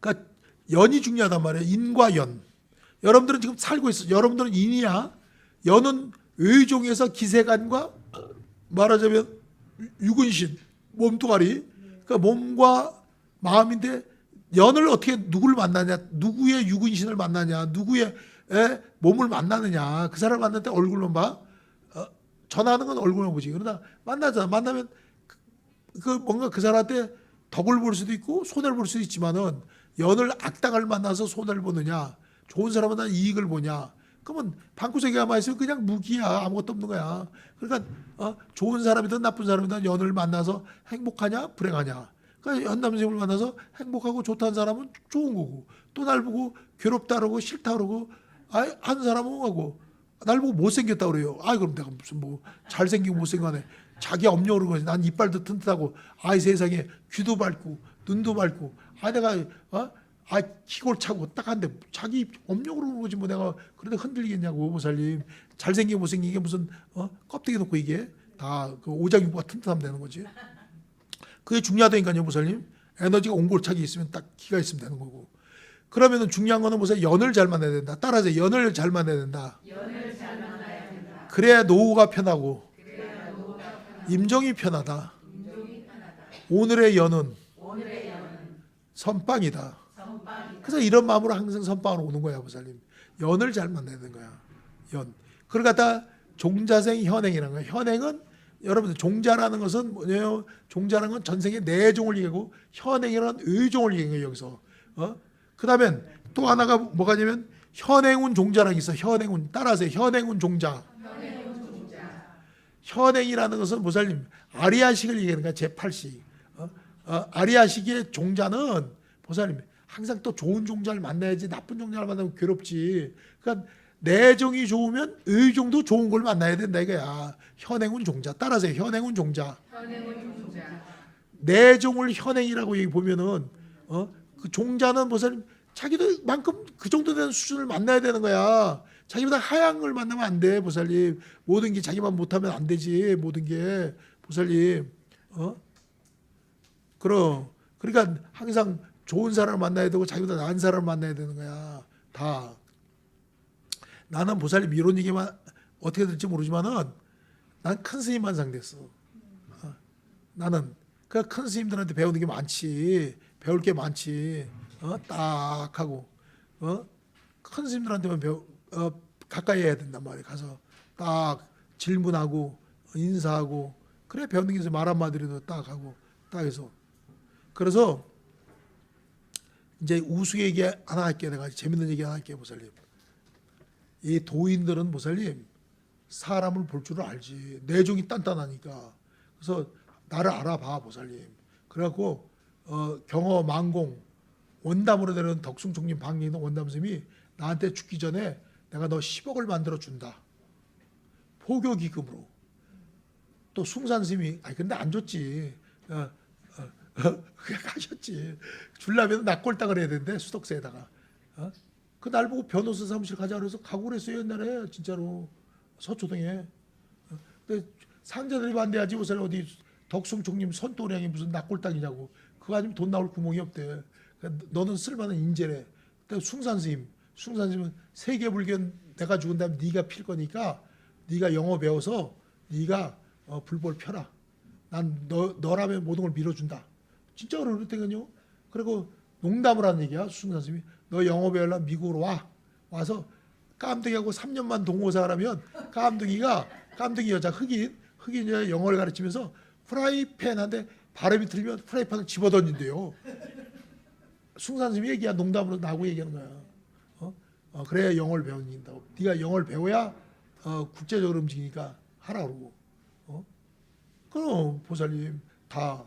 그러니까 연이 중요하단 말이에요. 인과 연. 여러분들은 지금 살고 있어. 여러분들은 인이야. 연은 의종에서 기세간과 말하자면 유근신, 몸뚱아리. 그러니까 몸과 마음인데 연을 어떻게 누구를 만나냐, 누구의 유근신을 만나냐, 누구의 에, 몸을 만나느냐. 그 사람 만날 때 얼굴만 봐. 어, 전화하는 건 얼굴만 보지. 그러나 만나잖아. 만나면 그, 그 뭔가 그 사람한테 덕을 볼 수도 있고 손해를 볼 수도 있지만은 연을 악당을 만나서 손해를 보느냐, 좋은 사람은 난 이익을 보냐. 그러면 방구석에 가만 있으면 그냥 무기야 아무것도 없는 거야. 그러니까 어, 좋은 사람이든 나쁜 사람이든 연을 만나서 행복하냐 불행하냐. 그러니까 연남생을 만나서 행복하고 좋다는 사람은 좋은 거고 또 날 보고 괴롭다 그러고 싫다 그러고 아, 한 사람은 하고 날 보고 못생겼다 그래요. 아 그럼 내가 무슨 뭐 잘생기고 못생겨네. 자기 업력으로 거지. 난 이빨도 튼튼하고 아이 세상에 귀도 밝고 눈도 밝고 아 내가 어? 아 키골 차고 딱 한데 자기 업력으로 거지 뭐 내가 그런데 흔들리겠냐고 보살님. 잘생기고 못생긴 게 무슨 어? 껍데기 놓고 이게 다 그 오장육부가 튼튼하면 되는 거지. 그게 중요하다니까요 보살님. 에너지가 옹골차게 있으면 딱 기가 있으면 되는 거고. 그러면은 중요한 거는 무슨 연을 잘 만나야 된다. 따라서 연을 잘 만나야 된다. 그래야 노후가 편하고 임종이 편하다. 오늘의 연은 선빵이다 그래서 이런 마음으로 항상 선빵으로 오는 거야, 보살님. 연을 잘 만나야 되는 거야. 연. 그걸 갖다 종자생 현행이라는 거야. 현행은 여러분들 종자라는 것은 뭐냐요? 종자라는 건 전생에 내종을 얘기하고 현행이라는 의종을 얘기해요, 여기서. 어? 그다음에 또 하나가 뭐가냐면 현행운 종자라는 게 있어. 현행운. 따라하세요. 현행운 종자. 현행이라는 것은 보살님 아리아식을 얘기하는 거야. 제8식. 어? 어, 아리아식의 종자는 보살님 항상 또 좋은 종자를 만나야지 나쁜 종자를 만나면 괴롭지. 그러니까 내종이 좋으면 의종도 좋은 걸 만나야 된다 이거야. 현행운 종자. 따라서 현행운 종자. 내종을 현행이라고 얘기 보면은 어? 그 종자는 무슨 자기도 만큼 그 정도 되는 수준을 만나야 되는 거야. 자기보다 하향 걸 만나면 안 돼, 보살님. 모든 게 자기만 못하면 안 되지, 모든 게 보살님. 어? 그럼 그러니까 항상 좋은 사람을 만나야 되고 자기보다 나은 사람을 만나야 되는 거야. 다. 나는 보살님 이런 얘기만 어떻게 될지 모르지만은 난 큰 스님만 상됐어. 어. 나는 그큰 스님들한테 배우는 게 많지. 배울 게 많지. 어? 딱 하고 어? 큰 스님들한테만 배우 어, 가까이 해야 된단 말이야. 가서 딱 질문하고 인사하고 그래 배우는 게 있어. 말 한마디라도 딱 하고 딱 해서 그래서 이제 얘기 하나 할게 내가 재밌는 얘기 하나 할게 보살님. 이 도인들은 보살님 사람을 볼 줄을 알지 내종이 단단하니까 그래서 나를 알아봐 보살님. 그래갖고 어, 경어 망공 원담으로 되는 덕숭총님 방에 있는 원담 스님이 나한테 죽기 전에 내가 너 10억을 만들어 준다. 포교 기금으로. 또 숭산 스님이 아니 근데 안 줬지. 어, 그냥 가셨지. 줄라면 낙골당을 해야 되는데 수덕세에다가. 어? 그날 보고 변호사 사무실 가자 그래서 가고 그랬어요 옛날에 진짜로 서초동에. 어? 근데 상자들이 반대하지 무슨 어디 덕숭 총님 선도량이 무슨 낙골당이냐고. 그거 아니면 돈 나올 구멍이 없대. 그러니까 너는 쓸만한 인재래. 근데 숭산 스님, 숭산 스님은 세계 불견 내가 죽은 다음에 네가 필 거니까 네가 영어 배워서 네가 어, 불벌 펴라. 난 너, 너라면 모든 걸 밀어준다. 진짜 그러더니요. 그리고 농담을 하는 얘기야. 수승 선생님이 너 영어 배우려면 미국으로 와. 와서 깜둥이하고 3년만 동호사라면 깜둥이가 깜둥이 여자 흑인 흑인 여자 영어를 가르치면서 프라이팬한테 발음이 틀리면 프라이팬을 집어던진대요. 숭산스님이 얘기야 농담으로 나하고 얘기하는 거야. 어? 어, 그래야 영어를 배운다고. 네가 영어를 배워야 어, 국제적으로 움직이니까 하라 그러고. 어? 그럼 보살님 다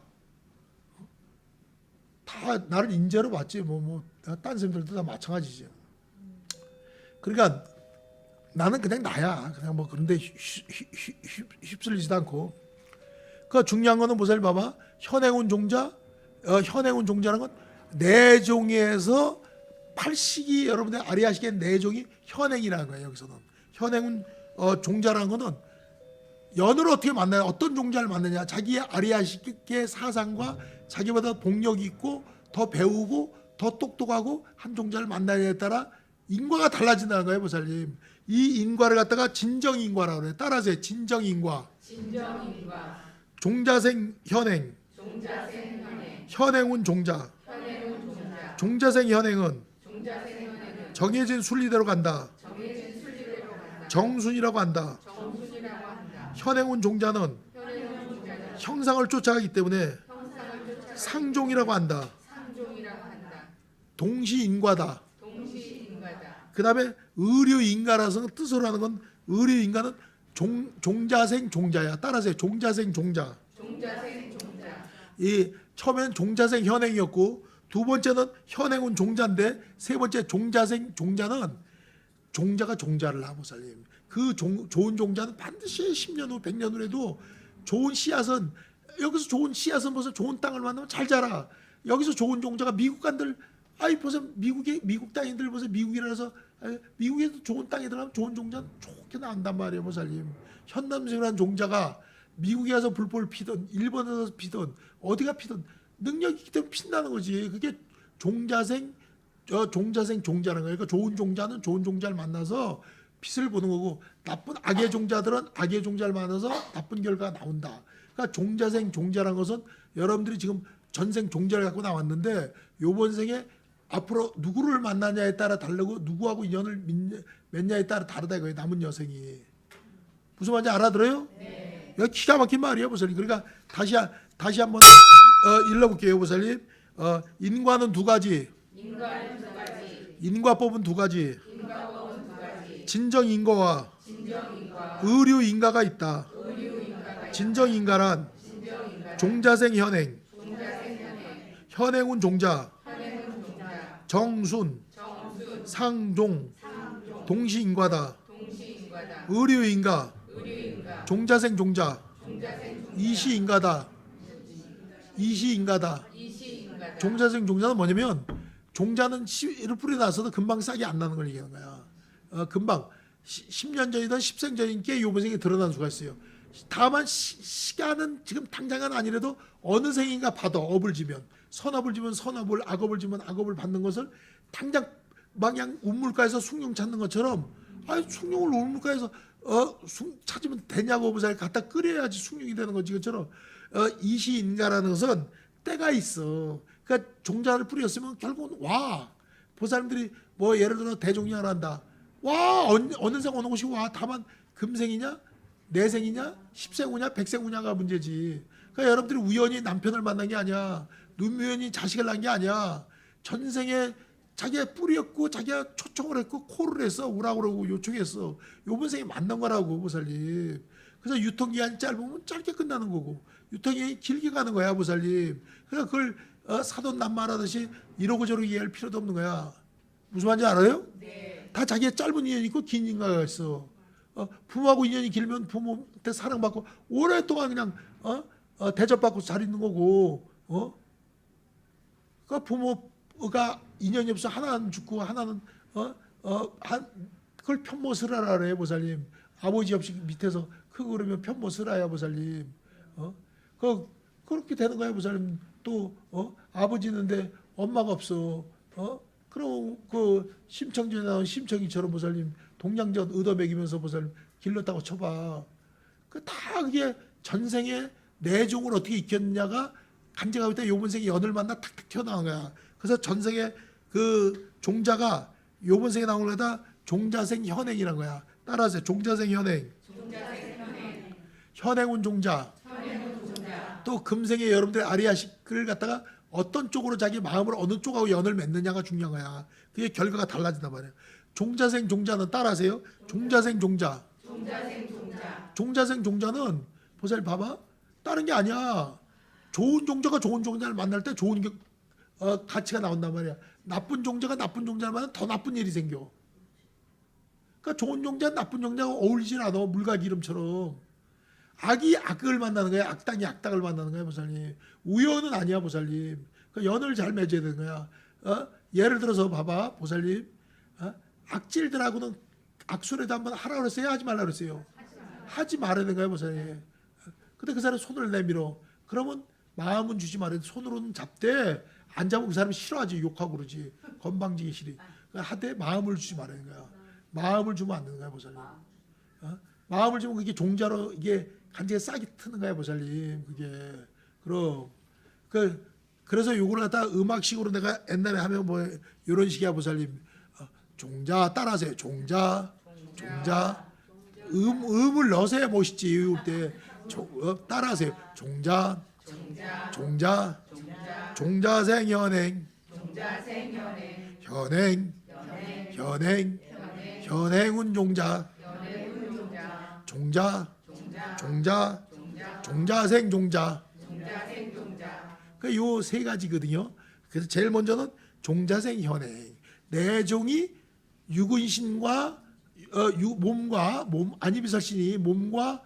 다 나를 인재로 봤지 뭐뭐딴 사람들도 다 마찬가지지. 그러니까 나는 그냥 나야. 그냥 뭐 그런데 휩쓸리지도 않고. 그 중요한 거는 보살 봐봐. 현행운 종자, 어, 현행운 종자라는 건 내종에서 팔식이 여러분들 아리아식의 내종이 현행이라는 거예요. 여기서는 현행운 어, 종자라는 거는 연을 어떻게 만나냐, 어떤 종자를 만나냐, 자기의 아리아식의 사상과 자기보다 복력이 있고 더 배우고 더 똑똑하고 한 종자를 만나냐에 따라 인과가 달라진다는 거예요, 보살님. 이 인과를 갖다가 진정 인과라고 그래요. 따라서 진정 인과. 진정 인과 종자생 현행. 종자생 현행, 현행은 종자. 현행은 종자, 종자생 현행은 종자생 현행은 정해진 순리대로 간다. 정해진 순리대로 간다. 정순이라고 한다. 정순이라고 한다. 현행은 종자는 현행은 종자는 형상을 쫓아가기 때문에 형 상종이라고 한다. 상종이라고 한다. 동시인과다. 동시인과다. 그 다음에 의류인가라서 뜻으로 하는 건 의류인가는 종, 종자생 종자야. 따라서 종자생 종자. 종자생 종자, 이 처음엔 종자생 현행이었고 두 번째는 현행은 종자인데 세 번째 종자생 종자는 종자가 종자를 하보살님. 그 종, 좋은 종자는 반드시 10년 후 100년 후에도 좋은 씨앗은 여기서 좋은 씨앗은 무슨 좋은 땅을 만나면 잘 자라. 여기서 좋은 종자가 미국 간들 아이 보세요 미국의 미국 땅인들 보세요 미국이라서 미국에도 좋은 땅에 들어가면 좋은 종자는 좋게 나온단 말이에요 보살님. 현남생이라는 종자가 미국에 가서 불법을 피든 일본에서 피든 어디가 피든 능력이 있기 때문에 핀다는 거지. 그게 종자생 저 종자생 종자라는 거예요. 그러니까 좋은 종자는 좋은 종자를 만나서 빛을 보는 거고 나쁜 악의 종자들은 악의 종자를 만나서 나쁜 결과가 나온다. 그러니까 종자생 종자라는 것은 여러분들이 지금 전생 종자를 갖고 나왔는데 요번 생에 앞으로 누구를 만나냐에 따라 다르고 누구하고 인연을 맺- 맺냐에 따라 다르다 이거예요. 남은 여생이. 무슨 말인지 알아들어요? 네. 이거 기가 막힌 말이에요, 보살님. 그러니까 다시 한- 다시 한번 어, 읽어볼게요, 보살님. 어, 인과는 두 가지. 인과는 두 가지, 인과법은 두 가지. 인과법은 두 가지, 진정 인과와 진정 인과 의류 인과가 있다. 의류인과가 진정 인과란 진정인과 종자생 현행, 종자생 현행, 현행은 종자, 정순, 상종, 동시 인과다. 동시인과다. 의류 인과, 의류인과, 종자생 종자, 종자생 종자, 이시 인과다. 이시 인과다. 이시인과다. 종자생 종자는 뭐냐면 종자는 씨를 뿌리 나서도 금방 싹이 안 나는 걸 얘기하는 거야. 어, 금방 시, 10년 전이든 10생 전인 게 요번 생에 드러난 수가 있어요. 다만 시, 간은 지금 당장은 아니라도 어느 생인가 받아 업을 지면 선업을 지면 선업을 악업을 지면 악업을 받는 것을 당장 막양 운물가에서 숭룡 찾는 것처럼 아니 숭룡을 운물가에서 어 숭, 찾으면 되냐고 보살 갖다 끓여야지 숭룡이 되는 거지 그처럼 어, 이시인가라는 것은 때가 있어. 그러니까 종자를 뿌렸으면 결국은 와. 보살님들이 뭐 예를 들어 대종량을 한다. 와 어느, 어느 생 어느 곳이 와. 다만 금생이냐 내생이냐 십생우냐 백생우냐가 문제지. 그러니까 여러분들이 우연히 남편을 만난 게 아니야. 눈우연히 자식을 낳은 게 아니야. 전생에 자기가 뿌렸고 자기가 초청을 했고 콜을 했어 오라고 그러고 요청했어. 요번 생에 만난 거라고 보살님. 그래서 유통기한이 짧으면 짧게 끝나는 거고 유통기한이 길게 가는 거야 보살님. 그러니까 그걸 어, 사돈 남말하듯이 이러고 저러고 이해할 필요도 없는 거야. 무슨 말인지 알아요? 네, 다 자기의 짧은 인연이 있고 긴 인과가 있어. 어, 부모하고 인연이 길면 부모한테 사랑받고 오랫동안 그냥 어? 어, 대접받고 잘 있는 거고 어? 그러니까 부모가 인연이 없어 하나는 죽고 하나는 어? 어, 한, 그걸 편모스라라 그래 보살님 아버지 없이 밑에서 크고 그러면 편모스라야 보살님 어? 그 그렇게 되는 거야 보살님 또 어? 아버지 있는데 엄마가 없어 어? 그럼 그 심청전에 나온 심청이처럼 보살님 동양전 얻어 먹이면서 보살님 길렀다고 쳐봐 그 다 그게 전생에 내종을 어떻게 익혔느냐가 간증하고 있다 요번 생에 연을 만나 탁탁 튀어나온 거야. 그래서 전생에 그 종자가 요번 생에 나온 거다 종자생 현행이란 거야. 따라서 종자생 현행. 종자생 현행, 현행운 종자, 또 금생에 여러분들 아리아식을 갖다가 어떤 쪽으로 자기 마음을 어느 쪽하고 연을 맺느냐가 중요한 거야. 그게 결과가 달라진단 말이야. 종자생 종자는 따라하세요. 종자생 종자. 종자생 종자, 종자생 종자는 보살 봐봐. 다른 게 아니야. 좋은 종자가 좋은 종자를 만날 때 좋은 게, 어, 가치가 나온단 말이야. 나쁜 종자가 나쁜 종자를 만나면 더 나쁜 일이 생겨. 그러니까 좋은 종자 나쁜 종자가 어울리질 않아. 물과 기름처럼. 악이 악을 만나는 거야. 악당이 악당을 만나는 거야 보살님. 우연은 아니야 보살님. 그 연을 잘 맺어야 되는 거야. 어? 예를 들어서 봐봐 보살님. 어? 악질들하고는 악술에도 한번 하라 그랬어요? 하지 말라 그랬어요? 하지 말아야 거야 보세요. 근데 그 사람이 손을 내밀어. 그러면 마음은 주지 말아야 돼. 손으로는 잡되 안 잡으면 그 사람이 싫어하지. 욕하고 그러지. 건방지기 싫이 그러니까 하되 마음을 주지 말아야 되는 거야 마음을 주면 안 되는 거야 보살님. 어? 마음을 주면 그게 종자로 이게 간지에 싹이 트는 거야 보살님. 그게. 그럼 그 그래서 요거를 갖다 음악식으로 내가 옛날에 하면 뭐 이런 식이야 보살님. 어, 종자 따라하세요. 종자 종자. 음 음을 넣으세요. 멋있지. 이럴 때. 종, 어, 따라하세요. 종자. 종자. 종자생 현행. 종자생 현행. 현행. 현행. 현행운 종자. 종자. 종자. 종자생 종자. 종자생 종자. 그요세 가지거든요. 그래서 제일 먼저는 종자생 현행. 내 종이 육은신과 어, 유, 몸과 몸 안이비설신이 몸과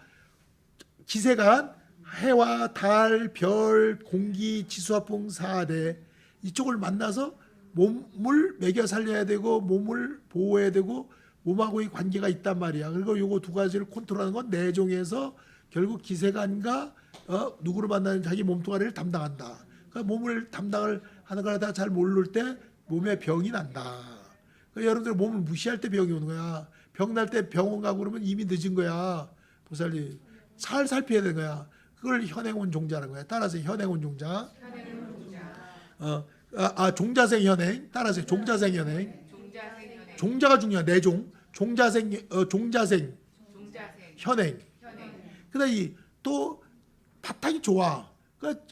기세간 해와 달, 별, 공기, 지수화풍 사대 이쪽을 만나서 몸을 먹여 살려야 되고 몸을 보호해야 되고 몸하고의 관계가 있단 말이야. 그리고 요거 두 가지를 컨트롤하는 건 내종에서 결국 기세간과 어, 누구를 만나는 자기 몸뚱아리를 담당한다. 그러니까 몸을 담당을 하는 걸다잘 모를 때 몸에 병이 난다. 그러니까 여러분들 몸을 무시할 때 병이 오는 거야. 병 날 때 병원 가고 그러면 이미 늦은 거야. 보살님. 잘 살펴야 되는 거야. 그걸 현행원 종자라는 거야. 따라서 현행원 종자. 어, 아, 아, 종자생 현행. 따라서 종자생 현행. 종자가 중요해. 내종. 종자생 어, 종자생 현행. 그다음 이또 바탕이 좋아. 그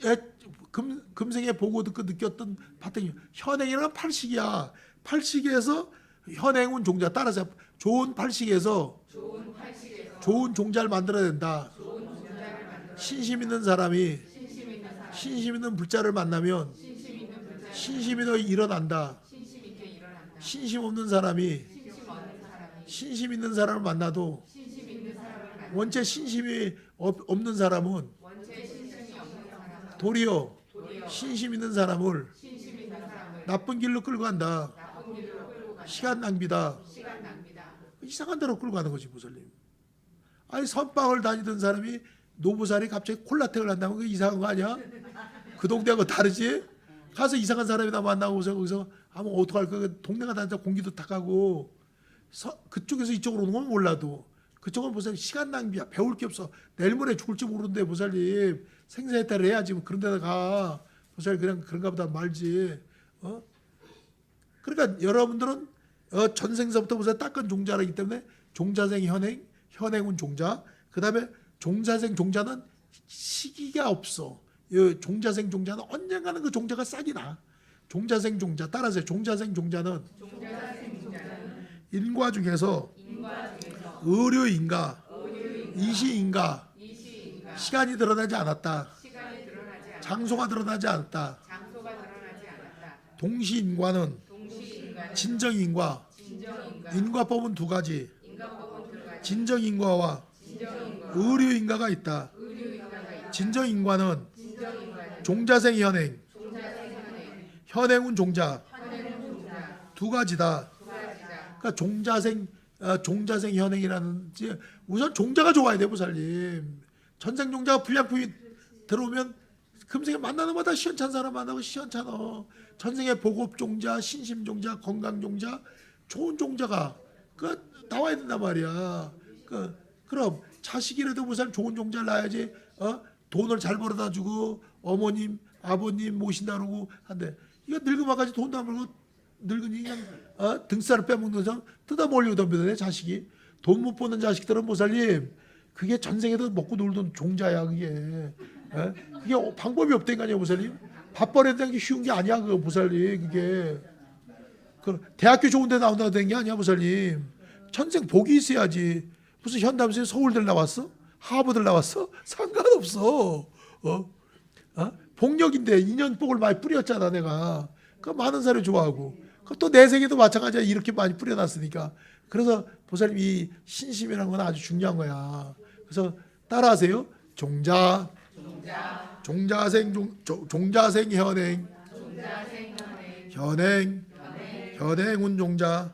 금, 금생에 보고 듣고 느꼈던 바탕이 현행이란 팔식이야. 팔식에서 현행은 종자 따라서 좋은 팔식에서 좋은 좋은 종자를 만들어야 된다. 좋은 종자를 만들어 신심 있는 사람이 신심 있는 불자를 만나면 신심 있는 불자 일어난다. 신심 없는 사람이 신심 있는 사람을 만나도 원체 신심이 없- 없는 사람은 도리어 신심 있는 사람을 나쁜 길로 끌고 간다. 시간 낭비다. 시간 낭비다 이상한 데로 끌고 가는 거지 무슬림. 아니 선방을 다니던 사람이 노부살이 갑자기 콜라텍을 한다면 그 이상한 거 아니야? 그 동네하고 다르지? 가서 이상한 사람이나 만나고서 거기서 아무 어떡할 까 동네가 다니자 공기도 탁하고 서, 그쪽에서 이쪽으로 오는 건 몰라도 그쪽은 무슨 시간 낭비야 배울 게 없어 내일 모레 죽을지 모르는데 보살님 생사해탈을 해야지 뭐 그런 데다 가 보살 그냥 그런가 보다 말지 어? 그러니까 여러분들은 어, 전생서부터 무슨 닦은 종자라기 때문에 종자생 현행, 현행은 종자. 그 다음에 종자생 종자는 시기가 없어. 이 종자생 종자는 언젠가는 그 종자가 싹이 나. 종자생 종자 따라서 종자생 종자는 인과 중에서 인과 중에서 의료인가, 이시인가 시간이 드러나지 않았다. 장소가 드러나지 않았다. 장소가 드러나지 않았다 동시 인과는 동시인간 진정인과 인과법은 두 가지. 진정인과와 진정인과 의료인과가 있다. 진정인과는 종자생 현행, 현행은 종자 두 가지다. 그러니까 종자생 어, 종자생 현행이라는 지- 우선 종자가 좋아야 돼 보살님. 전생 종자가 불량품이 들어오면 금생에 만나는 마다 시원찮은 사람 만나고 시원찮어. 전생에 보급 종자, 신심 종자, 건강 종자, 좋은 종자가 그 나와야 된단 말이야. 그 그럼 자식이라도 무슨 좋은 종자를 낳아야지. 어 돈을 잘 벌어다 주고 어머님, 아버님 모신다 그러고 한데 이거 늙으면까지 돈도 안 벌고 늙은이 그냥 어? 등살을 빼먹는 자 뜯어 먹으려고 덤벼드네 자식이 돈 못 버는 자식들은 보살님 그게 전생에도 먹고 놀던 종자야 그게 예? 그게 어- 방법이 없다니까요 보살님? 밥 버려야 되는 게 쉬운 게 아니야 그거 보살님 그게. 그 대학교 좋은 데 나온다고 되는 게 아니야 보살님? 전생 복이 있어야지. 무슨 현담수에 서울들 나왔어? 하버들 나왔어? 상관없어. 어? 어? 복력인데 인연 복을 많이 뿌렸잖아 내가. 그 많은 사람이 좋아하고. 그또내 생에도 마찬가지야 이렇게 많이 뿌려놨으니까. 그래서 보살님 이 신심이라는 건 아주 중요한 거야. 그래서 따라하세요. 종자 종자생 종, 종- 종자생 현행. 현행. 현행 현행운 종자.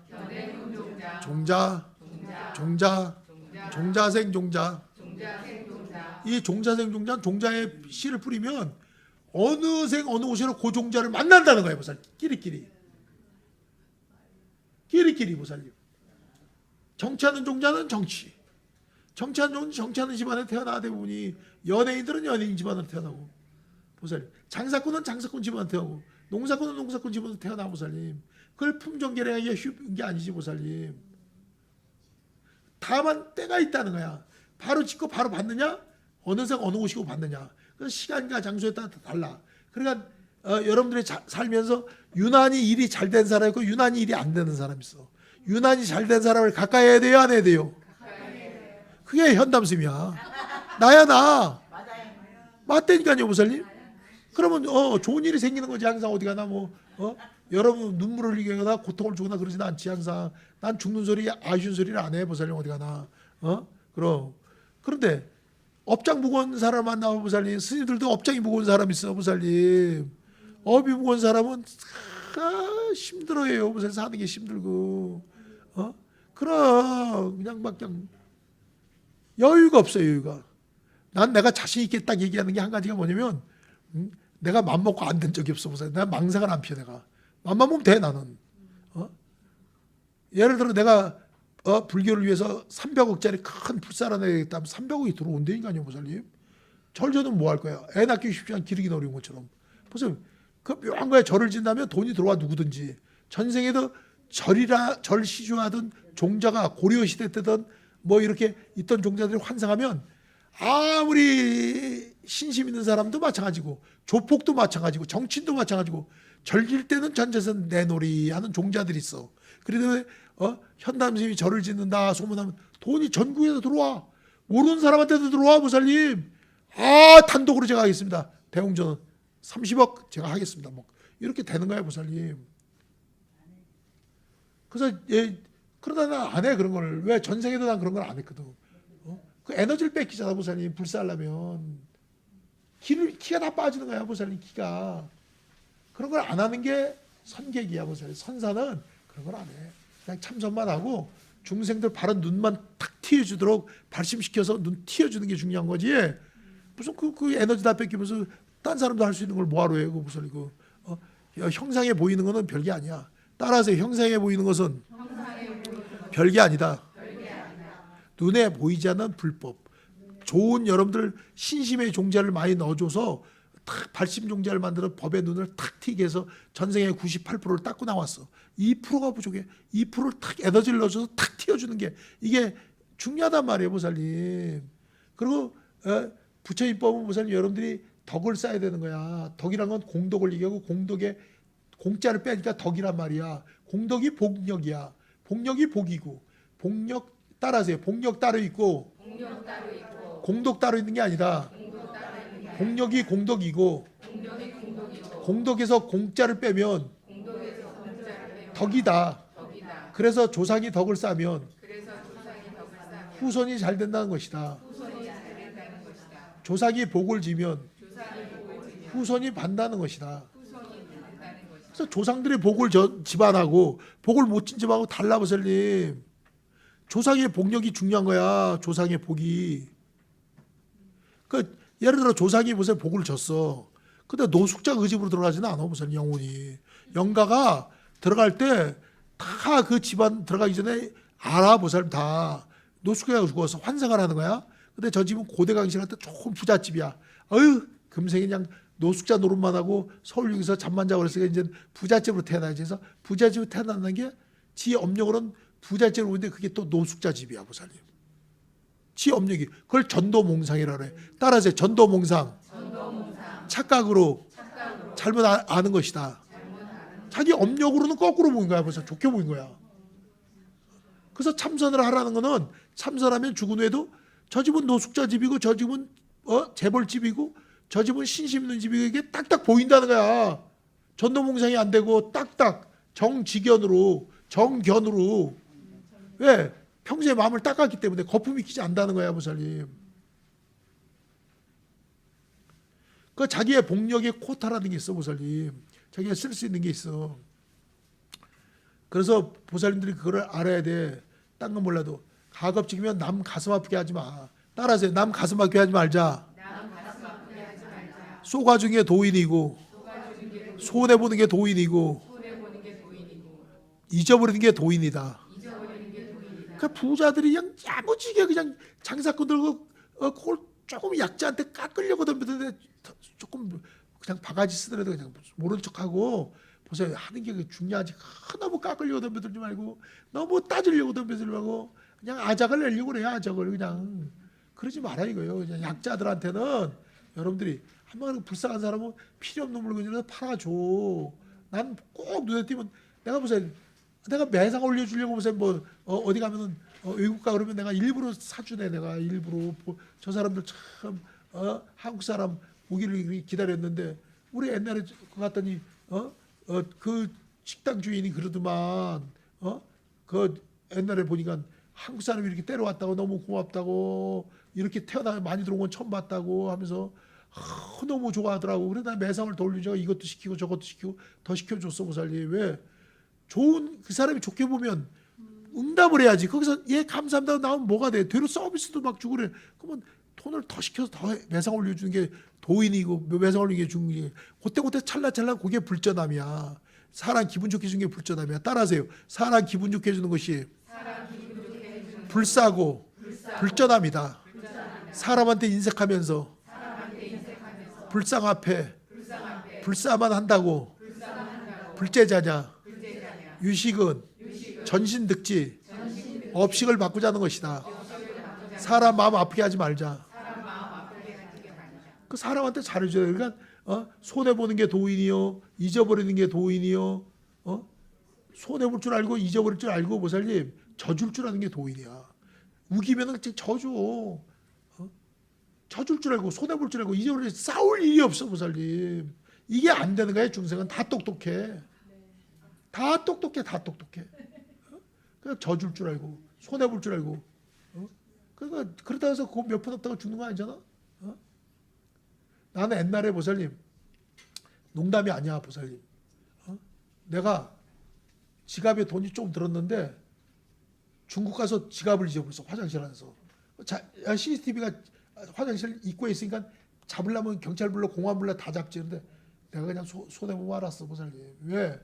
종자. 종자. 종자 종자생 종자. 종자 이 종자생 종자 종자에 씨를 뿌리면 어느 생 어느 곳에서 그 종자를 만난다는 거예요 보살님. 끼리끼리. 끼리끼리 보살님. 정치하는 종자는 정치. 정치하는 종자는 정치하는 집안에 태어나 대부분이 연예인들은 연예인 집안으로 태어나고 보살님. 장사꾼은 장사꾼 집안으로 태어나고 농사꾼은 농사꾼 집안으로 태어나 보살님. 그걸 품종계량하기가 쉬운 게 아니지 보살님. 다만 때가 있다는 거야. 바로 짓고 바로 받느냐? 어느 생 어느 곳이고 받느냐? 그 시간과 장소에 따라 다 달라. 그러니까 어, 여러분들이 자- 살면서 유난히 일이 잘 된 사람 있고 유난히 일이 안 되는 사람 있어. 유난히 잘 된 사람을 가까이 해야 돼요? 안 해야 돼요? 그게 현담심이야 나야 나. 맞다니까요 보살님. 그러면 어 좋은 일이 생기는 거지 항상 어디 가나 뭐. 어? 여러분 눈물을 흘리게 하거나 고통을 주거나 그러지는 않지 항상. 난 죽는 소리 아쉬운 소리를 안 해 보살님 어디 가나. 어? 그럼. 그런데 업장 무거운 사람 만나면 보살님 스님들도 업장이 무거운 사람 있어 보살님. 업이 무거운 사람은 아, 힘들어요 보살님. 사는 게 힘들고. 어? 그럼 그냥 막 그냥 여유가 없어요 여유가 난 내가 자신 있게 딱 얘기하는 게 한 가지가 뭐냐면 음, 내가 맘 먹고 안 된 적이 없어 보세요. 내가 망상을 안 피해 내가 맘만 먹으면 돼 나는. 어? 예를 들어 내가 어, 불교를 위해서 300억짜리 큰 불사를 내겠다면 300억이 들어온다니까요 보살님. 절저는 뭐 할 거야? 애 낳기 쉽지 않 기르기 어려운 것처럼. 보세요. 그 묘한 거야. 절을 진다면 돈이 들어와 누구든지. 전생에도 절이라 절 시주하던 종자가 고려 시대 때든 뭐 이렇게 있던 종자들이 환상하면 아무리 신심 있는 사람도 마찬가지고 조폭도 마찬가지고 정치인도 마찬가지고 절길 때는 전재산 내놀이 하는 종자들이 있어. 그래도 어? 현담스님이 절을 짓는다 소문하면 돈이 전국에서 들어와. 모르는 사람한테도 들어와 보살님. 아 단독으로 제가 하겠습니다. 대웅전은 30억 제가 하겠습니다. 뭐 이렇게 되는 거야 보살님. 그래서 예, 그러다 나안해 그런 걸. 왜 전생에도 난 그런 걸 안 했거든. 어? 그 에너지를 뺏기잖아 보살님. 불살라면 기를 키가 다 빠지는 거야 보살님 키가. 그런 걸 안 하는 게 선객이야 보살님. 선사는 그런 걸 안 해. 그냥 참선만 하고 중생들 바른 눈만 탁 튀어주도록 발심시켜서 눈 튀어주는 게 중요한 거지. 무슨 그, 그 에너지 다 뺏기면서 딴 사람도 할 수 있는 걸 뭐하러 해? 그 무슨 이거 어? 야, 형상에 보이는 거는 별게 아니야. 따라서 형상에 보이는 것은 별게 아니다. 눈에 보이지 않는 불법. 좋은 여러분들 신심의 종자를 많이 넣어줘서 탁 발심 종자를 만들어 법의 눈을 탁 튀게 해서 전생에 98%를 닦고 나왔어. 2%가 부족해. 2%를 탁 에너지를 넣어줘서 탁 튀어주는 게 이게 중요하단 말이에요, 보살님. 그리고 어, 부처인법은 보살님 여러분들이 덕을 쌓아야 되는 거야. 덕이란 건 공덕을 얘기하고 공덕에 공짜를 빼니까 덕이란 말이야. 공덕이 복력이야. 복력이 복이고 복력 따라하세요. 복력 따로 있고 공력 따로 있고 공덕 따로 있는 게 아니라 공력이 공덕이고 공덕에서 공짜를 빼면 덕이다. 그래서 조상이 덕을 쌓으면 후손이 잘 된다는 것이다. 조상이 복을 지면 후손이 받는다는 것이다. 그래서 조상들의 복을 저 집안하고 복을 못 진 집하고 달라 보살님. 조상의 복력이 중요한 거야. 조상의 복이. 그 예를 들어 조상이 무슨 복을 줬어. 근데 노숙자 그 집으로 들어가지는 않아 무슨 영혼이. 영가가 들어갈 때 다 그 집안 들어가기 전에 알아 보살 다 노숙자가 죽어서 환생을 하는 거야. 근데 저 집은 고대 강신한테 조금 부잣집이야. 어휴 금생에 그냥 노숙자 노릇만 하고 서울 여기서 잠만 자고 그랬으니까 이제 부잣집으로 태어나야지 해서 부잣집으로 태어나는 게 지 업력으로는 부잣집으로 오는데 그게 또 노숙자 집이야 보살님. 지 업력이 그걸 전도몽상이라 그래. 따라서 전도몽상. 착각으로 잘못 아- 아는 것이다. 자기 업력으로는 거꾸로 보인 거야. 벌써 좋게 보인 거야. 그래서 참선을 하라는 거는 참선하면 죽은 후에도 저 집은 노숙자 집이고 저 집은 어 재벌 집이고 저 집은 신심 있는 집이고 이게 딱딱 보인다는 거야. 전도몽상이 안 되고 딱딱 정직연으로 정견으로 왜 평소에 마음을 닦았기 때문에 거품이 끼지 않다는 거야, 보살님. 그 자기의 복력의 코타라는 게 있어, 보살님. 자기가 쓸 수 있는 게 있어. 그래서 보살님들이 그거를 알아야 돼. 딴 건 몰라도 가급적이면 남 가슴 아프게 하지 마. 따라하세요. 남 가슴 아프게 하지 말자. 쏘가 중에 도인이고 손해 보는 게 도인이고 잊어버리는 게 도인이다. 그 부자들이 그냥 야무지게 그냥 장사꾼 들고 어, 그걸 조금 약자한테 깎으려고 덤비는데 조금 그냥 바가지 쓰더라도 그냥 모른 척하고 보세요 하는 게 중요하지. 너무 깎으려고 덤벼들지 말고 너무 따지려고 덤벼들지 말고 그냥 아작을 내려고 그래요 아작을 그냥. 그러지 마라 이거예요. 그냥 약자들한테는 여러분들이 한번 불쌍한 사람은 필요 없는 물건이라도 팔아줘. 난 꼭 눈에 띄면 내가 보세요 내가 매상 올려주려고 보세요 뭐 어, 디 가면은 어, 외국 가 그러면 내가 일부러 사주네 내가 일부러 보- 저 사람들 참 어, 한국 사람 오기를 기다렸는데 우리 옛날에 그 갔더니 어, 어, 그 식당 주인이 그러더만 어, 그 옛날에 보니까 한국 사람이 이렇게 때려왔다고 너무 고맙다고 이렇게 태어나 많이 들어온 건 처음 봤다고 하면서 아, 너무 좋아하더라고. 그래 나 매상을 돌리죠. 이것도 시키고 저것도 시키고 더 시켜줬어 보살리 왜? 좋은 그 사람이 좋게 보면 응답을 해야지. 거기서 예 감사합니다 나오면 뭐가 돼? 되로 서비스도 막 주고 그래. 그러면 돈을 더 시켜서 더 매상 올려주는 게 도인이고 매상 올리는 게 그때 그때 찰나찰나 그게 불전함이야. 사람 기분 좋게 해주는 게 불전함이야. 따라하세요. 사람 기분 좋게 해주는 것이 불사고 불전함이다. 사람한테 인색하면서 불상 앞에 불사만 한다고 불제자냐 유식은 전신 득지 업식을 바꾸자는 것이다. 사람 마음 아프게 하지 말자. 그 사람한테 잘해줘요. 그러니까 어? 손해 보는 게 도인이요, 잊어버리는 게 도인이요. 어? 손해 볼 줄 알고 잊어버릴 줄 알고 보살님 져줄 줄 아는 게 도인이야. 우기면은 그냥 져줘. 어? 져줄 줄 알고 손해 볼 줄 알고 잊어버리 싸울 일이 없어 보살님. 이게 안 되는 거야 중생은 다 똑똑해. 다 똑똑해 다 똑똑해. 어? 그냥 져줄 줄 알고 손해 볼 줄 알고. 어? 그러니까 그러다 해서 그거 몇푼 없다고 죽는 거 아니잖아. 어? 나는 옛날에 보살님 농담이 아니야 보살님. 어? 내가 지갑에 돈이 좀 들었는데 중국 가서 지갑을 잊어버렸어 화장실 안에서. 자, CCTV가 화장실 입구에 있으니까 잡으려면 경찰 불러 공안 불러 다 잡지 근데 내가 그냥 소, 손해 보고 알았어 보살님. 왜?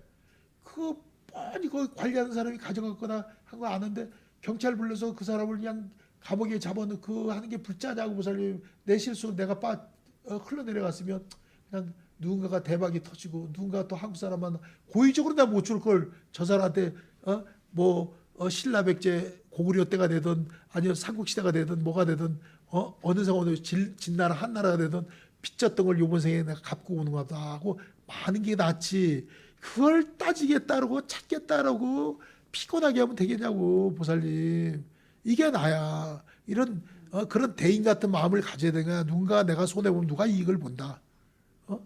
그 뻔히 그 관리하는 사람이 가져갔거나 한 거 아는데 경찰 불러서 그 사람을 그냥 감옥에 잡아놓고 그 하는 게 불자냐고 보살님 내 실수 내가 빠 어, 흘러내려갔으면 그냥 누군가가 대박이 터지고 누군가 또 한국 사람만 고의적으로 내가 못줄 걸 저 사람한테 어 뭐 어, 신라백제 고구려 때가 되든 아니면 삼국시대가 되든 뭐가 되든 어 어느 상황도 진, 진나라 한나라가 되든 빚졌던 걸 요번 생에 내가 갚고 오는 거다 하고 많은 게 낫지 그걸 따지겠다라고 찾겠다라고 피곤하게 하면 되겠냐고 보살님. 이게 나야. 이런 어, 그런 대인 같은 마음을 가져야 되냐 누군가 내가 손해 보면 누가 이익을 본다. 어?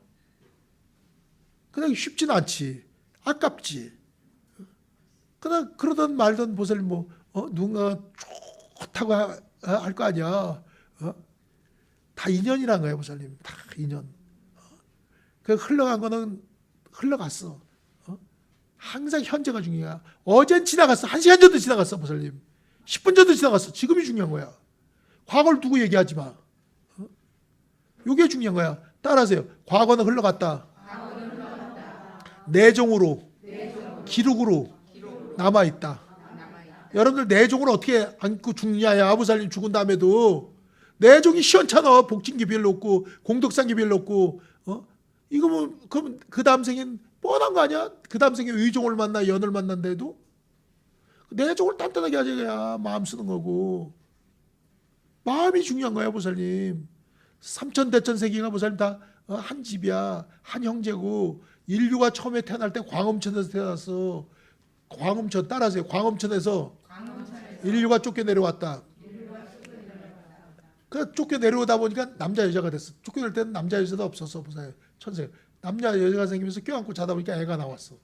그냥 쉽진 않지. 아깝지. 그냥 그러던 말던 보살님 뭐 어, 누군가 좋다고 할 거 아니야. 어? 다 인연이란 거예요 보살님. 다 인연. 어? 그 흘러간 거는 흘러갔어 어? 항상 현재가 중요해 어젠 지나갔어? 한 시간 전도 지나갔어 보살님. 10분 전도 지나갔어. 지금이 중요한 거야. 과거를 두고 얘기하지 마. 어? 이게 중요한 거야. 따라하세요. 과거는 흘러갔다. 내종으로 기록으로 남아 있다. 여러분들 내종을 어떻게 안고 죽냐야 아부살님. 죽은 다음에도. 내종이 시원찮아. 복진기 별로 없고 공덕상기 별로 없고 어? 이거 뭐 그럼 그 다음 생엔 뻔한 거 아니야? 그 다음 생에 의종을 만나 연을 만난데도? 내종을 단단하게 하자야 마음 쓰는 거고. 마음이 중요한 거야 보살님. 삼천 대천 세계가 보살님 다 한 집이야. 한 형제고. 인류가 처음에 태어날 때 광음천에서 태어났어. 광음천 따라하세요. 광음천에서 인류가 쫓겨 내려왔다. 그 쫓겨 내려오다 보니까 남자 여자가 됐어. 쫓겨낼 때는 남자 여자도 없었어 보세요 천세 남자 여자가 생기면서 껴안고 자다 보니까 애가 나왔어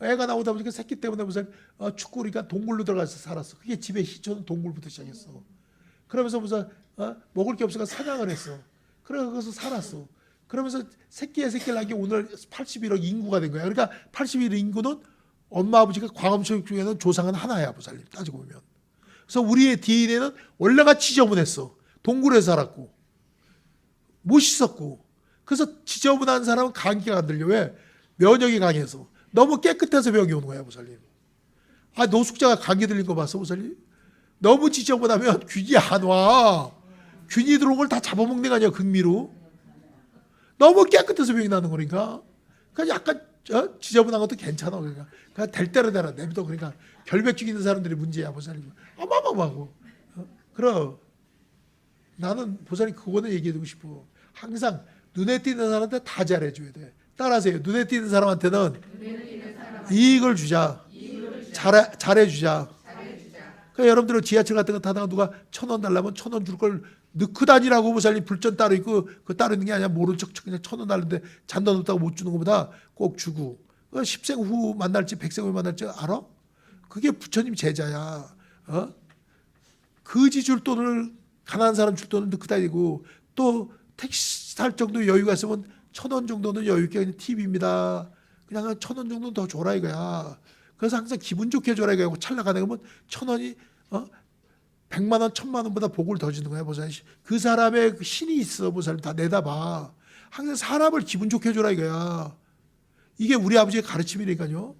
애가 나오다 보니까 새끼 때문에 무슨 어, 축구니까 동굴로 들어가서 살았어 그게 집의 시초는 동굴부터 시작했어 그러면서 무슨 어? 먹을 게 없으니까 사냥을 했어. 그래 거기서 살았어. 그러면서 새끼의 새끼를 게 오늘 81억 인구가 된 거야. 그러니까 81억 인구는 엄마 아버지가 광음청 중에는 조상은 하나야 보살님 따지고 보면. 그래서 우리의 DNA는 원래가 지저분했어. 동굴에 살았고 못 씻었고 그래서 지저분한 사람은 감기가 안 들려. 왜? 면역이 강해서. 너무 깨끗해서 병이 오는 거야, 보살님. 아, 노숙자가 감기 들린 거 봤어, 보살님? 너무 지저분하면 균이 안 와. 균이 들어온 걸 다 잡아먹는 거 아니야, 극미로. 너무 깨끗해서 병이 나는 거니까. 그러니까 약간 어? 지저분한 것도 괜찮아. 그러니까. 그냥 될 대로 대라 내비둬. 그러니까 결백증 있는 사람들이 문제야, 보살님. 어마어마하고. 어? 그럼 나는 보살님 그거는 얘기해주고 싶어. 항상 눈에 띄는 사람한테 다 잘해줘야 돼. 따라하세요. 눈에 띄는 사람한테는 이익을 주자. 잘해, 잘해주자. 그러니까 여러분들은 지하철 같은 거 타다가 누가 천 원 달라면 천 원 줄 걸 넣고 다니라고 보살님 불전 따로 있고 그 따로 있는 게 아니라 모른 척 그냥 천 원 달는데 잔돈 없다고 못 주는 것보다 꼭 주고 그 십생 후 만날지 백생 후 만날지 알아? 그게 부처님 제자야. 어? 거지 줄 돈을 가난한 사람 줄 돈을 넣고 다니고 또 택시 탈 정도 여유가 있으면 천 원 정도는 여유 있게 그냥 팁입니다. 그냥 천원 정도는 더 줘라 이거야. 그래서 항상 기분 좋게 줘라 이거야. 찰나 가다 보면 천 원이 어 백만 원, 천만 원보다 복을 더 주는 거야 보살. 그 사람의 그 신이 있어 보살 다 내다봐. 항상 사람을 기분 좋게 줘라 이거야. 이게 우리 아버지의 가르침이니까요.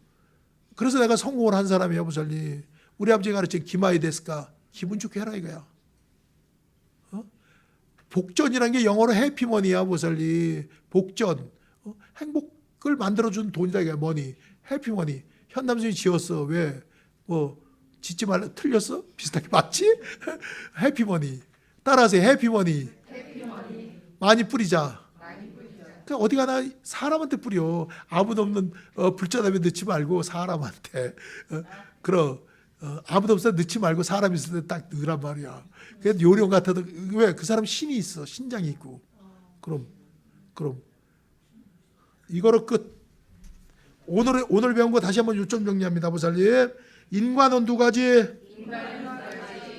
그래서 내가 성공을 한 사람이야 보살님. 우리 아버지가 가르친 기마이 데스까 기분 좋게 해라 이거야. 어? 복전이란 게 영어로 해피머니야 보살님. 복전. 어? 행복을 만들어준 돈이다 이거야 머니. 해피머니. 현남선이 지었어. 왜? 뭐 짓지 말라 틀렸어? 비슷하게 맞지? 해피머니. 따라하세요. 해피머니. 많이 뿌리자. 그러니까 어디 가나 사람한테 뿌려. 아무도 없는 어, 불자담에 넣지 말고 사람한테. 어, 그럼 어, 아무도 없어 넣지 말고 사람 있을 때 딱 넣으란 말이야. 그래서 요령 같아도 왜 그 사람 신이 있어. 신장이 있고. 그럼 그럼 이거로 끝. 오늘 오늘 배운 거 다시 한번 요점 정리합니다, 보살님. 인과는 두 가지.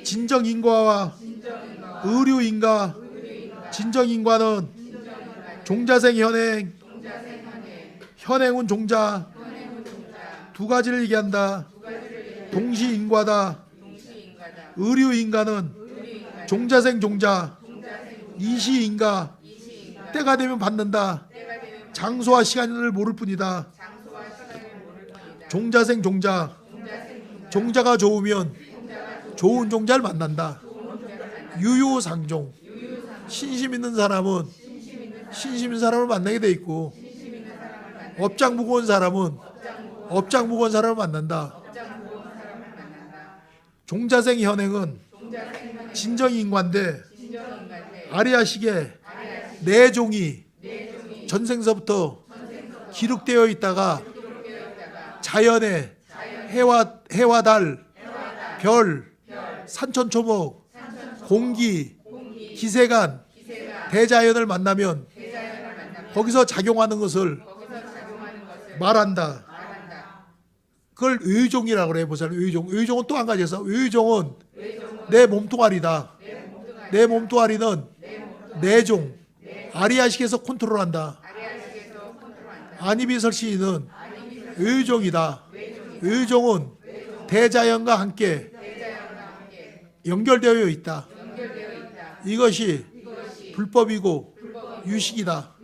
진정 인과와 의류 인과. 진정 인과는 종자생 현행. 현행은 종자. 두 가지를 얘기한다. 동시 인과다. 의류 인과는 종자생 종자. 이시 인과. 때가 되면 받는다. 장소와 시간을 모를 뿐이다. 종자생 종자. 종자가 좋으면 좋은 종자를 만난다. 유유상종. 신심 있는 사람은 신심 있는 사람을 만나게 돼 있고 업장 무거운 사람은 업장 무거운 사람을 만난다. 종자생 현행은 진정 인관데 아리아식의 내종이 전생서부터 기록되어 있다가 자연의 해와 해와 달, 별, 산천 초목, 공기, 기세간, 대자연을 만나면 거기서 작용하는 것을 말한다. 그걸 의종이라고 그래 보세요. 의종. 의종은 또 한 가지 있어. 의종은 내 몸뚱아리다. 내 몸뚱아리는 내종. 아리아식에서 컨트롤한다. 아니비설시는 의종이다. 의종은 대자연과 함께 연결되어 있다. 이것이 불법이고 유식이다.